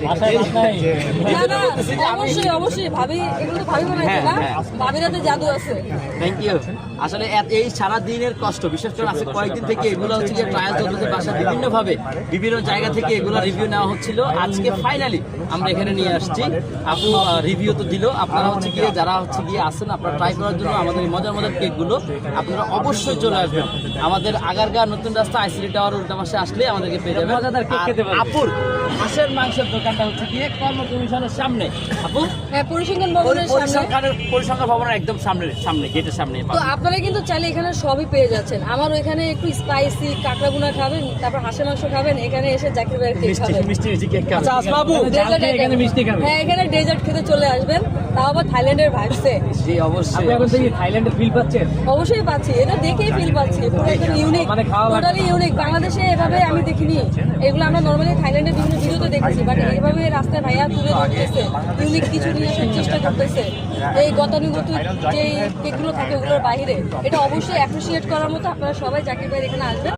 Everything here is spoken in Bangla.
না না অবশ্যই অবশ্যই ভাবি এগুলো ভাবি বানাইছে না? হ্যাঁ, ভাবিরাতে জাদু আছে। থ্যাংক ইউ আসলে এই সারা দিনের কষ্ট বিশেষ করে আজকে কয়েকদিন থেকে এগুলো হচ্ছে যে ট্রায়াল চলতেছে বাসা বিভিন্ন ভাবে বিভিন্ন জায়গা থেকে এগুলো রিভিউ নেওয়া হচ্ছিল। আজকে ফাইনালি আমরা এখানে নিয়ে আসছি। আপু রিভিউ তো দিল। আপনারা হচ্ছে গিয়ে যারা হচ্ছে গিয়ে আসেন আপনারা ট্রাই করার জন্য আমাদের মজার মজার কেকগুলো আপনারা অবশ্যই চলে আসবেন। আমাদের আগারগা নতুন রাস্তা আইসিডি টাওয়ার উল্টা পাশে আসলে আমাদেরকে পেয়ে যাবেন। কেক আপুর হাঁসের মাংসের দোকানটা হচ্ছে গিয়ে কর্ম কমিশনের সামনে। আপু? হ্যাঁ পরিসংখ্যান ভবনের পরিসংখ্যানের পরিসংখ্যান ভবনের একদম সামনে সামনে গেটের সামনে তো আপনারা কিন্তু চাইলে এখানে সবই পেয়ে যাচ্ছেন। আমার ওইখানে একটু স্পাইসি কাঁকড়া বুনা খাবেন তারপর হাঁসের মাংস খাবেন এখানে এসে জাকির ভাইয়ের কেক খাবেন। মিষ্টি মিষ্টি কেক খাবেন। আচ্ছা, আসবাবু। এখানে মিষ্টি খাবেন। হ্যাঁ এখানে ডেজার্ট খেতে চলে আসবেন তাও আবার থাইল্যান্ডের ভাইবসে জি অবশ্যই আপনি এখন থেকে থাইল্যান্ডের ফিল পাচ্ছেন? অবশ্যই পাচ্ছি এটা দেখেই ফিল পাচ্ছি পুরো একদম ইউনিক মানে টোটালি ইউনিক বাংলাদেশে এভাবে আমি দেখিনি এগুলো আমরা নর্মালি থাইল্যান্ডের বিভিন্ন ভিডিওতে দেখেছি বাট এইভাবে রাস্তায় ভাইয়া তুলে ধরতেছে ইউনিক কিছু নিয়ে আসার চেষ্টা করতেছে। এই গতানুগতিক যে কেকগুলো থাকে ওগুলোর বাইরে, এটা অবশ্যই অ্যাপ্রিসিয়েট করার মতো আপনারা সবাই জাকির ভাই এখানে আসবেন।